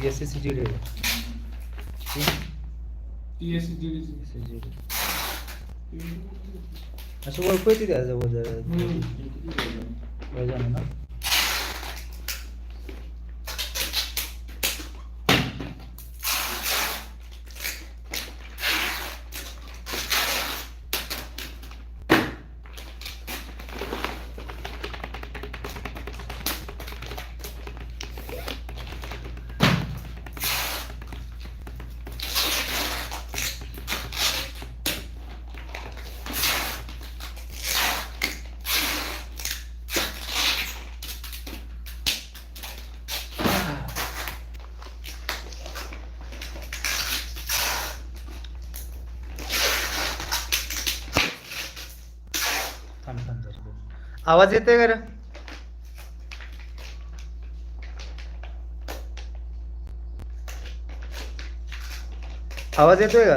घ्यायचं G D असं ओळखू येते त्या जवळ जवळ ना थांब थांब जरा दोन. आवाज येतोय का आवाज येतोय का?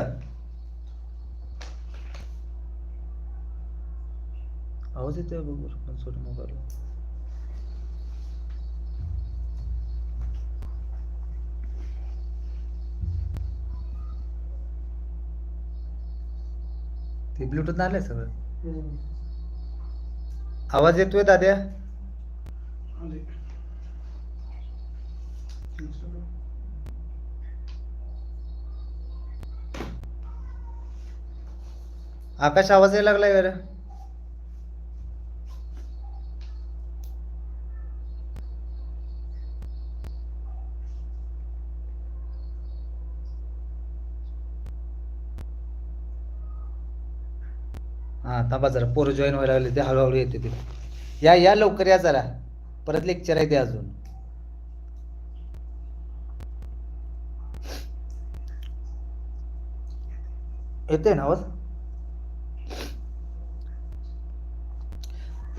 आवाज येतोय बघ मोबाईल ते ब्लूटूथ आलंय सगळं? आवाज येतोय दाद्या? आकाश आवाज यायला लागलाय बरं थांबा जरा पोरं जॉईन व्हायला लागले ते हळूहळू येते ते या या लवकर या जरा. परत लेक्चर आहे ते अजून. येते ना आवाज?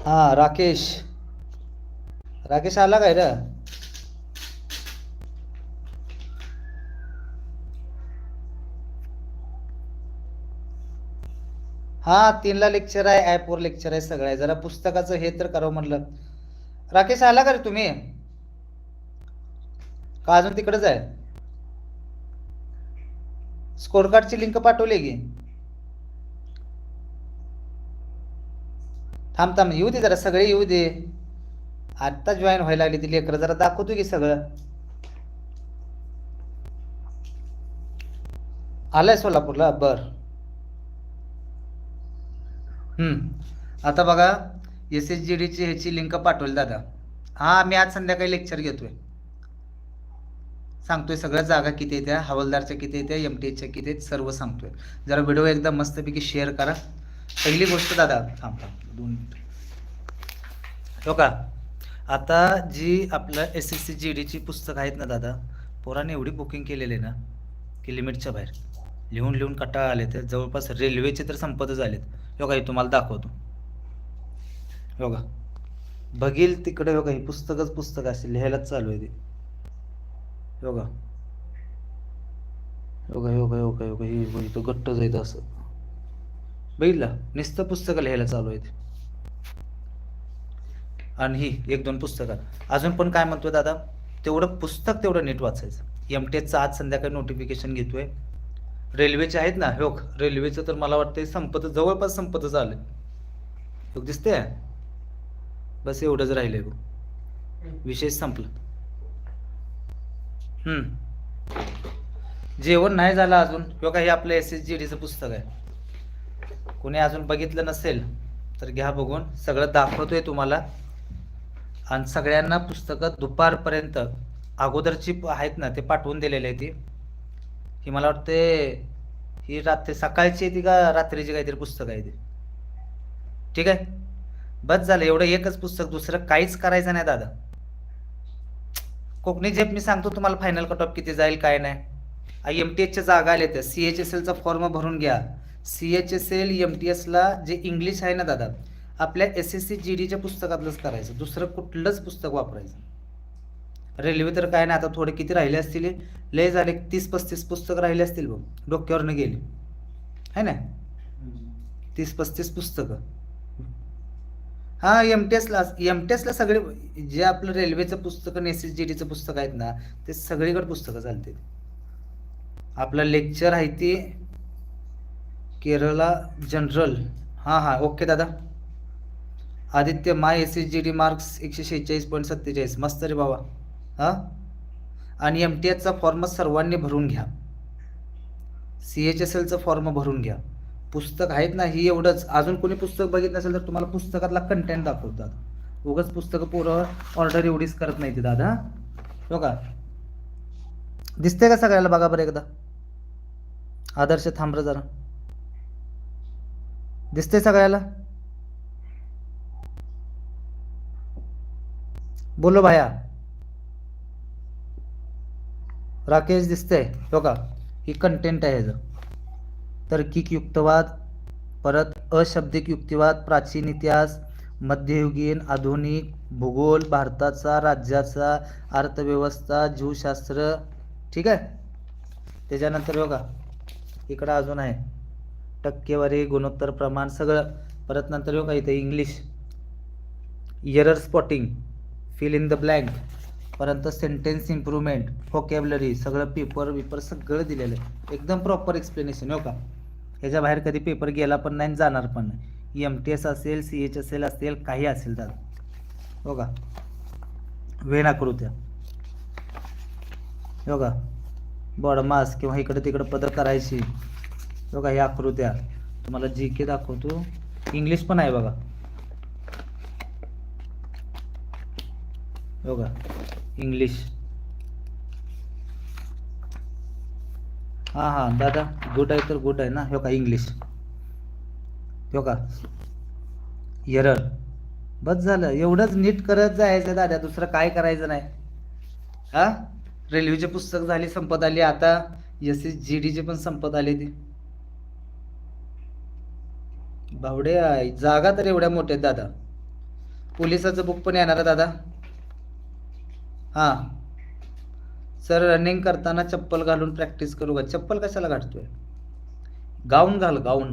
हा राकेश. राकेश आला काय र? हा तीनला लेक्चर आहे ॲपवर लेक्चर आहे सगळं आहे. जरा पुस्तकाचं हे तर करावं म्हणलं. राकेश आला का रे तुम्ही? का अजून तिकडेच आहे? स्कोर कार्डची लिंक पाठवली की? थांब थांब येऊ दे जरा सगळे येऊ दे. आत्ता जॉईन व्हायला लागली ती लेकरं जरा दाखवतो की सगळं. आलाय सोलापूरला? बर. आता बघा एस एस जी डीची ह्याची लिंक पाठवली दादा. हा मी आज संध्याकाळी लेक्चर घेतोय. सांगतोय सगळ्या जागा किती येत्या हवालदारच्या किती येत्या एम टी एचच्या किती आहेत सर्व सांगतोय. जरा व्हिडिओ एकदम मस्तपैकी शेअर करा. पहिली गोष्ट दादा थांब थांब दोन हो का? आता जी आपलं एस एस सी जी डीची पुस्तकं आहेत ना दादा पोराने एवढी बुकिंग केलेली आहे ना की लिमिटच्या बाहेर. लिहून लिहून कटाळा आले तर जवळपास रेल्वेचे तर संपतच झालेत हो हे तुम्हाला दाखवतो. योगा बघील तिकडे योगा हे ही पुस्तकच पुस्तक असेल लिहायलाच चालू आहे ते. योगा योगा योगा योगा योगा ही बघ, इथं घट्ट जायचं असं. बघितलं? नुसतं पुस्तकं लिहायला चालू आहेत. आणि ही एक दोन पुस्तकं. अजून पण काय म्हणतोय दादा? तेवढं पुस्तक तेवढं नीट वाचायचं. एम टी एचचं आज संध्याकाळी नोटिफिकेशन घेतोय. रेल्वेचे आहेत ना हो रेल्वेचं तर मला वाटतं संपत जवळपास संपतच आलं हो दिसते बस एवढंच राहिलंय बघ. विशेष संपला. हम्म. जेवण नाही झालं अजून. किंवा काही आपलं एस एस जी डीचं पुस्तक आहे. कोणी अजून बघितलं नसेल तर घ्या बघून. सगळं दाखवतोय तुम्हाला. आणि सगळ्यांना पुस्तकं दुपारपर्यंत अगोदरची आहेत ना ते पाठवून दिलेले आहे ती. ही मला वाटते ही रात्री सकाळची आहे ती का रात्रीची काहीतरी पुस्तक आहे ती. ठीक आहे? बस झालं एवढं एकच पुस्तक दुसरं काहीच करायचं नाही दादा. कोकणी झेप मी सांगतो तुम्हाला फायनल कट ऑफ किती जाईल काय नाही. आय एम टी एचच्या जागा आल्या त्या. सी एच एस एलचा फॉर्म भरून घ्या. C H S L M T एसला जे इंग्लिश आहे ना दादा आपल्या एस एस सी जी डीच्या पुस्तकातलंच करायचं. दुसरं कुठलंच पुस्तक वापरायचं. रेल्वे तर काय नाही आता थोडे किती राहिले असतील लय झाले तीस पस्तीस पुस्तकं राहिले असतील बघ डोक्यावरनं गेली. है ना? तीस पस्तीस पुस्तकं. हां एम टी एसला एम टी एसला सगळे जे आपलं रेल्वेचं पुस्तकं एस एस जी डीचं पुस्तक आहेत ना ते सगळीकडे पुस्तकं चालते आपलं लेक्चर आहे ते केरला जनरल हां हां ओके दादा. Aditya my S S G D marks एकशे शेहेचाळीस पॉईंट सत्तेचाळीस. मस्त रे बाबा. हां? आणि एम टी एचचा फॉर्म सर्वांनी भरून घ्या. सी एच एस एलचं फॉर्म भरून घ्या. पुस्तक आहेत ना ही एवढंच. अजून कोणी पुस्तक बघितलं नसेल तर तुम्हाला पुस्तकातला कंटेंट दाखवतात. उगाच पुस्तकं पोरं ऑर्डर एवढीच करत नाही ते दादा. हो का? दिसते का सगळ्याला? बघा बरं एकदा. आदर्श थांबर जरा. दिसते सगळ्याला? बोलो भाया. राकेश दिसतंय. हो का ही कंटेंट आहे ह्याचं. तर्किक युक्तवाद परत अशब्दिक युक्तिवाद प्राचीन इतिहास मध्ययुगीन आधुनिक भूगोल भारताचा राज्याचा अर्थव्यवस्था जीवशास्त्र ठीक आहे? त्याच्यानंतर बघा इकडं अजून आहे. टक्केवारी गुणोत्तर प्रमाण सगळं. परत नंतर बघा इथे English error spotting fill in the blank परत सेंटेन्स इम्प्रूव्हमेंट फोकॅबलरी सगळं पेपर विपर सगळं दिलेलं आहे. एकदम प्रॉपर एक्सप्लेनेशन हो का? ह्याच्या बाहेर कधी पेपर गेला पण नाही जाणार पण नाही. एम टी एस असेल सी एच एस एल असेल काही असेल दादा हो का? वेन आकृत्या हो का? बॉडमास किंवा इकडं तिकडं पदं करायची. हो का? ह्या आकृत्या तुम्हाला जी के दाखवतो. इंग्लिश पण आहे बघा. हो का? इंग्लिश हां हां दादा गुड आहे तर गुड आहे ना? हो का इंग्लिश हो का एरर बस झालं. एवढंच नीट करत जायचं दादा. दुसरं काय करायचं नाही. हा? रेल्वेचे पुस्तक झाले संपत आली. आता एस एस जी डीचे पण संपत आले ते. बावडे आहे. जागा तर एवढ्या मोठ्या आहेत दादा. पोलिसाचं बुक पण येणार आहे दादा. हां. सर रनिंग करताना चप्पल घालून प्रॅक्टिस करू का? चप्पल कशाला घालतोय? गाऊन घाल गाऊन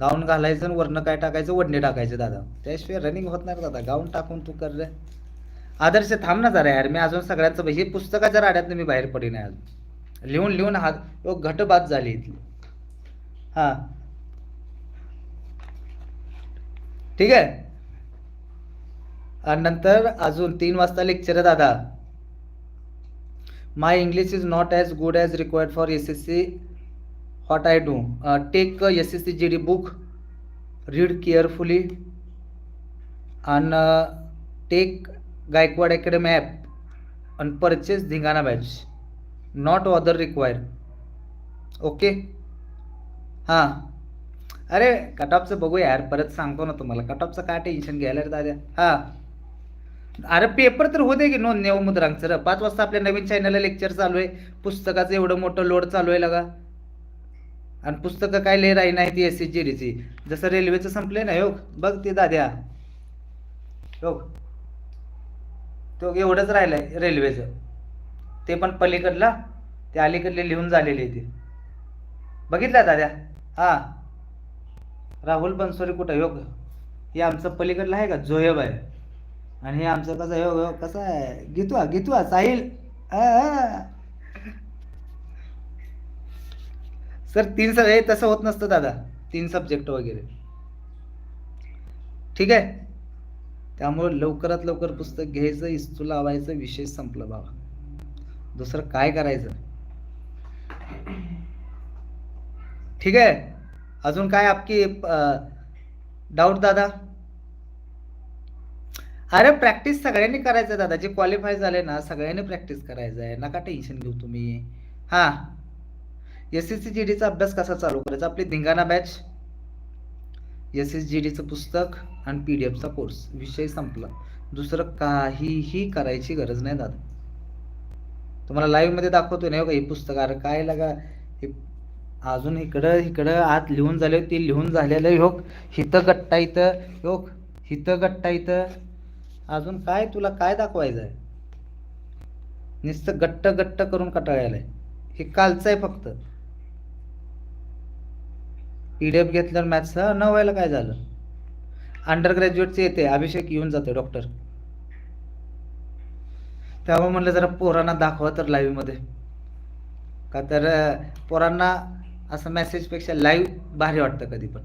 गाऊन घालायचं आणि वरनं काय टाकायचं? वडणे टाकायचं दादा. त्याशिवाय रनिंग होत नाही दादा. गाऊन टाकून तू कर रे. आदर्श थांब ना जरा यार. मी अजून सगळ्यांचं हे पुस्तकाच्या राड्यातनं मी बाहेर पडी नाही अजून लिहून लिहून हात ओ घटबाद झाली इथली. हां. ठीक आहे? नंतर अजून तीन वाजता लेक्चर आहे दादा. My English is not as good as required for S S C what I do take S S C G D book read carefully आणि टेक गायकवाड अकॅडमी ॲप आणि purchase Dhingana batch not other require okay हां. अरे कटॉपचं बघूया यार. परत सांगतो ना तुम्हाला. कटॉपचं काय टेन्शन घ्यायला रे दादा? हां. अरे पेपर तर होते की नोंद नेव मुद्रांचं पाच वाजता आपल्या नवीन चॅनलला लेक्चर चालू आहे. पुस्तकाचं एवढं मोठं लोड चालू आहे लगा. आणि पुस्तकं काय लय राही नाही ती एस सी जी डीची जसं रेल्वेचं संपले ना हो. बघ ते दाद्या. हो. तो एवढंच राहिलंय रेल्वेचं ते पण पलीकडला. ते अलीकडले लिहून झालेले आहे ते. बघितलं दाद्या? हां. राहुल बनसोरी कुठं योग हो. हे. आमचं पलीकडलं आहे का? जोहेब आहे. आणि हे आमचं कसं हो हो कसं आहे? गीतवा गीतवा साहिल. सर तीन सब हे तसं होत नसतं दादा. तीन सब्जेक्ट वगैरे. ठीक आहे? त्यामुळे लवकरात लवकर पुस्तक घ्यायचं इस्तू लावायचं विषय संपलं बाबा. दुसरं काय करायचं? ठीक आहे? अजून काय आपकी डाऊट दादा? अरे प्रॅक्टिस सगळ्यांनी करायचं दादा. जे क्वालिफाय झाले ना सगळ्यांनी प्रॅक्टिस करायचं आहे. नका टेन्शन घेऊ तुम्ही. हां. एस एस सी जी डीचा अभ्यास कसा चालू करायचा? आपली Dhingana batch S S G डीचं पुस्तक आणि पी डी एफचा कोर्स विषय संपला. दुसरं काहीही करायची गरज नाही दादा. तुम्हाला लाईव्हमध्ये दाखवतो नाही हो का हे पुस्तक? अरे काय लगा? हे अजून इकडं इकडं आत लिहून झाले ते लिहून झालेलं हो. हिथं गट्टा इथं. हो हिथं गट्टा इथं. अजून काय तुला काय दाखवायचं आहे नुसतं गट्ट गट्ट करून कटाळायला आहे हे कालचं आहे फक्त. पी डी एफ घेतल्यावर मॅथ्स न व्हायला काय झालं? अंडर ग्रॅज्युएटचे येते अभिषेक येऊन जाते डॉक्टर त्यामुळे म्हणलं जरा पोरांना दाखवा तर लाईव्हमध्ये का तर पोरांना असं मेसेजपेक्षा लाईव्ह भारी वाटतं कधी पण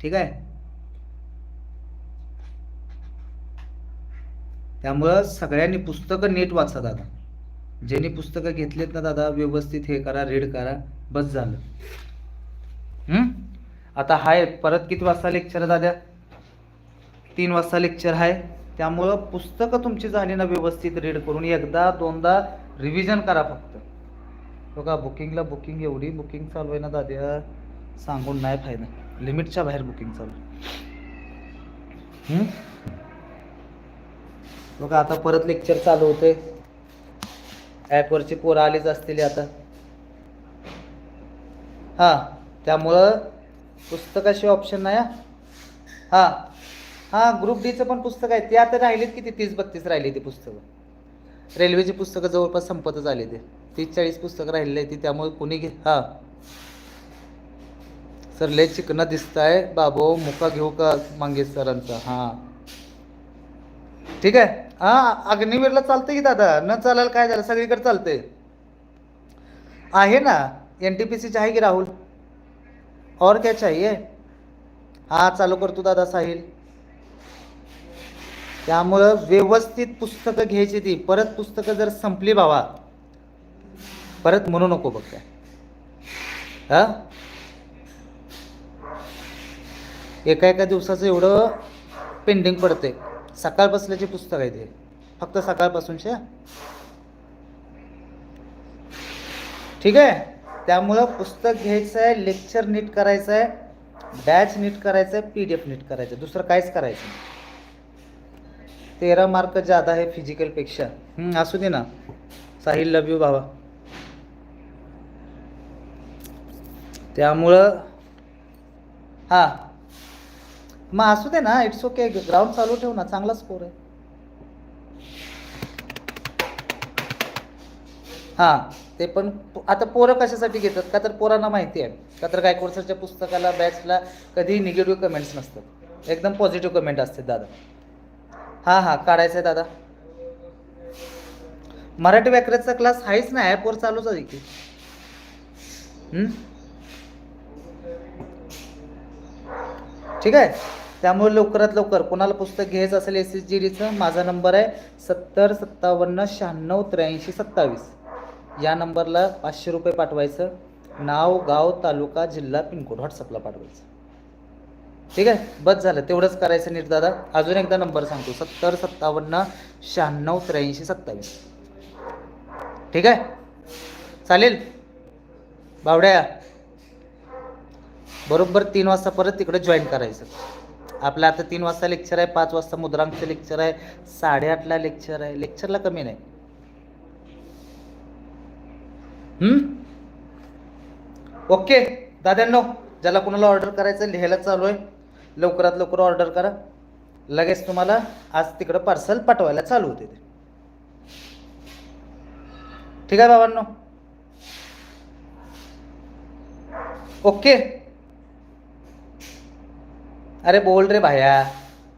ठीक आहे? त्यामुळं सगळ्यांनी पुस्तकं नीट वाचा दादा. ज्यांनी पुस्तकं घेतलीत ना दादा व्यवस्थित हे करा रीड करा बस झालं. आता हाय परत किती वाजता लेक्चर दादा? तीन वाजता लेक्चर आहे. त्यामुळं पुस्तकं तुमची झाली ना व्यवस्थित रीड करून. एकदा दोनदा रिव्हिजन करा फक्त. बघा बुकिंगला बुकिंग एवढी बुकिंग चालू आहे ना दाद्या सांगून नाही फायदा. लिमिटच्या बाहेर बुकिंग चालू मग आता परत लेक्चर चालू होते ॲपवरची पोरं आलीच असतील आता. हां त्यामुळं पुस्तकाशिवाय ऑप्शन नाही हा. हां हां ग्रुप डीचं पण पुस्तक आहे. ते आता राहिलीत किती? तीस बत्तीस राहिली ती पुस्तकं. रेल्वेची पुस्तकं जवळपास संपतच आली ते. तीस चाळीस पुस्तकं राहिलेली आहे ती त्यामुळे कोणी घे हां. सर लय चिकनं दिसत आहे बाबो मुका घेऊ का मांगेश सरांचा? हां. ठीक आहे? हां अग्निवीरला चालतं की दादा? न चालायला काय झालं? सगळीकडे चालतंय. आहे ना? एन टी पी सीचे आहे की राहुल? और क्या चाहिए? हा चालू करतो दादा साहिल. त्यामुळं व्यवस्थित पुस्तकं घ्यायची ती. परत पुस्तकं जर संपली बाबा परत म्हणू नको बघ काय हा? एका एका दिवसाचं एवढं पेंडिंग पडते सकाळ बसल्याचे पुस्तक आहे ते. फक्त सकाळपासूनच्या ठीक आहे? त्यामुळं पुस्तक घ्यायचं आहे लेक्चर नीट करायचं आहे बॅच नीट करायचं आहे पी डी एफ नीट करायचं आहे. दुसरं काहीच करायचं नाही. तेरा मार्क जादा आहे फिजिकलपेक्षा असू दे ना. साहिल लव यू बाबा त्यामुळं हां. मग असू दे ना इट्स ओके ग्राउंड चालू ठेव ना चांगला स्कोर आहे. हां ते पण आता पोरं कशासाठी घेतात? का तर पोरांना माहिती आहे. का तर गायकवाड सरच्या पुस्तकाला बॅचला कधीही निगेटिव्ह कमेंट्स नसतात. एकदम पॉझिटिव्ह कमेंट असते दादा. हां हां काढायचं आहे दादा. मराठी व्याकरणाचा क्लास आहेच ना ॲपवर चालूच आहे की. ठीक आहे? त्यामुळे लवकरात लवकर कोणाला पुस्तक घ्यायचं असेल एस एस जी डीचं माझा नंबर आहे सत्तर सत्तावन्न शहाण्णव त्र्याऐंशी सत्तावीस. या नंबरला पाचशे रुपये पाठवायचं. नाव गाव तालुका जिल्हा पिनकोड व्हॉट्सअपला पाठवायचं. ठीक आहे? बस झालं. तेवढंच करायचं नीट दादा. अजून एकदा नंबर सांगतो. सत्तर सत्तावन्न शहाण्णव त्र्याऐंशी सत्तावीस. ठीक आहे? चालेल? बावड्या बरोबर तीन वाजता परत तिकडे जॉईन करायचं. आपलं आता तीन वाजता लेक्चर आहे पाच वाजता मुद्रांकचं लेक्चर आहे साडेआठला लेक्चर आहे. लेक्चरला कमी नाही. हम्म? ओके दाद्यांनो ज्याला कोणाला ऑर्डर करायचं लिहायला चालू आहे. लवकरात लवकर ऑर्डर करा. लगेच तुम्हाला आज तिकडं पार्सल पाठवायला चालू होते ते. ठीक आहे बाबांनो? ओके अरे बोल रे भाया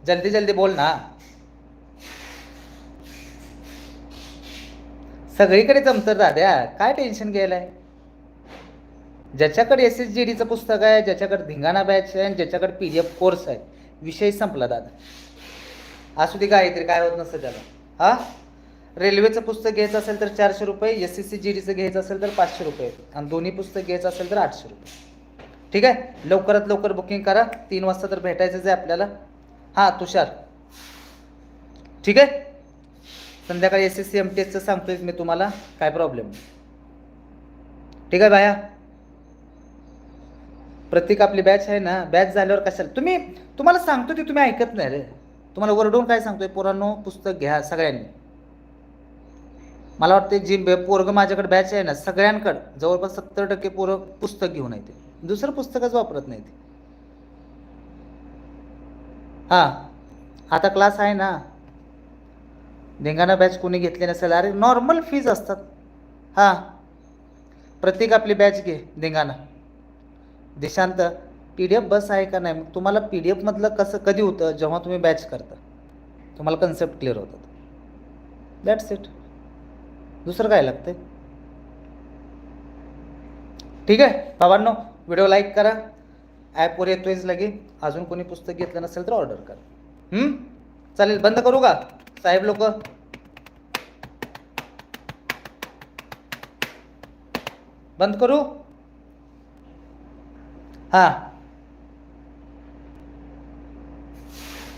जल्दी जल्दी बोल ना. सगळीकडे जमतं दाद्या काय टेन्शन घ्यायलाय? ज्याच्याकडे एस एस जी डीचं पुस्तक आहे ज्याच्याकडे धिंगाणा बॅच आहे आणि ज्याच्याकडे पी डी एफ कोर्स आहे विषय संपला दादा. असू दे काहीतरी काय होत नसतं त्याला. हा? रेल्वेचं पुस्तक घ्यायचं असेल तर चारशे रुपये एस एस सी जी डीचं घ्यायचं असेल तर पाचशे रुपये. आणि दोन्ही पुस्तक घ्यायचं असेल तर आठशे रुपये. ठीक आहे? लवकरात लवकर बुकिंग करा. तीन वाजता तर भेटायचंच आहे आपल्याला. हां तुषार. ठीक आहे? संध्याकाळी S S C M T एसचं सांगतोय मी तुम्हाला. काय प्रॉब्लेम ठीक आहे बाया प्रत्येक आपली बॅच आहे ना बॅच झाल्यावर कशाला? तुम्ही तुम्हाला सांगतो ते तुम्ही ऐकत नाही रे. तुम्हाला वरडून काय सांगतोय? पोरांनो पुस्तक घ्या सगळ्यांनी. मला वाटते जी पोरगं माझ्याकडे बॅच आहे ना सगळ्यांकडं जवळपास सत्तर टक्के पोरं पुस्तक घेऊन येते दुसरं पुस्तकच वापरत नाही ते. हां आता क्लास आहे ना. धिंगाणा बॅच कोणी घेतले नसेल अरे नॉर्मल फीज असतात. हां. प्रत्येक आपली बॅच घे Dhingana. Dishant P D F बस आहे का नाही? मग तुम्हाला पी डी एफमधलं कसं कधी होतं? जेव्हा तुम्ही बॅच करता. तुम्हाला कन्सेप्ट क्लिअर होतात. दॅट्स इट दुसरं काय लागतं ठीक आहे? बाबांनो व्हिडिओ लाईक करा. ॲपवर येतोयच लगे अजून कोणी पुस्तक घेतलं नसेल तर ऑर्डर करा. चालेल बंद करू का? साहेब लोक. बंद करू? हां.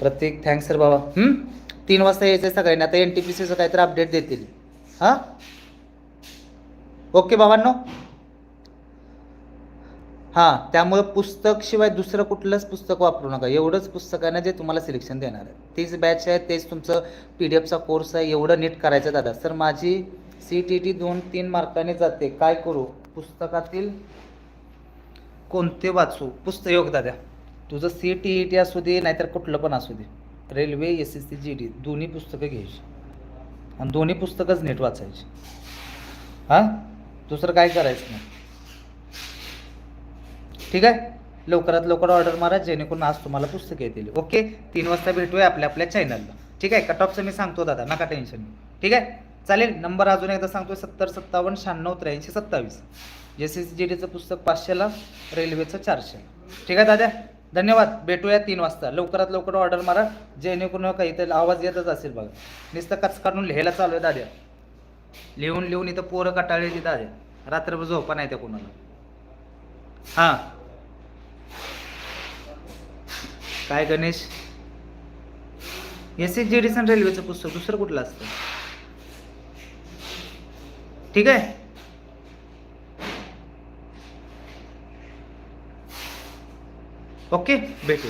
प्रत्येक थँक्स सर बाबा. तीन वाजता यायचं सगळ्यांना. आता एन टी पी सीचं काहीतरी अपडेट देतील. हां? ओके बाबांनो. हां त्यामुळे पुस्तक शिवाय दुसरं कुठलंच पुस्तक वापरू नका. एवढंच पुस्तक आहे ना जे तुम्हाला सिलेक्शन देणार आहे. तीच बॅच आहे तेच तुमचं पी डी एफचा कोर्स आहे एवढं नीट करायचं दादा. सर माझी सी टी टी दोन तीन मार्काने जाते. काय करू? पुस्तकातील कोणते वाचू? पुस्तक योग दादा. तुझं सी टी ई टी असू दे नाहीतर कुठलं पण असू दे. Railway S S C G D दोन्ही पुस्तकं घ्यायची. आणि दोन्ही पुस्तकंच नीट वाचायची. हां? दुसरं काय करायचं नाही. ठीक आहे? लवकरात लवकर ऑर्डर मारा जेणेकरून आज तुम्हाला पुस्तके येतील. ओके तीन वाजता भेटूया आपल्या आपल्या चॅनलला ठीक आहे? कट ऑफचं मी सांगतो दादा नका टेन्शन ठीक आहे? चालेल नंबर अजून एकदा सांगतो सत्तर सत्तावन्न शहाण्णव त्र्याऐंशी सत्तावीस. जे सी सी जी डीचं पुस्तक पाचशेला रेल्वेचं चारशे ठीक आहे दादा? धन्यवाद. भेटूया तीन वाजता. लवकरात लवकर ऑर्डर मारा जेणेकरून काहीतरी आवाज येतच असेल बघा. नुसतं कच काढून लिहायला चालू आहे दाद्या लिहून लिहून इथं पोरं कटाळली ती दाद्या रात्रभर झोपा नाही त्या कोणाला. हां. काय Ganesh? S S G D सन रेल्वेचं पुस्तक दुसरं कुठलं असतं? ठीक आहे? ओके भेटू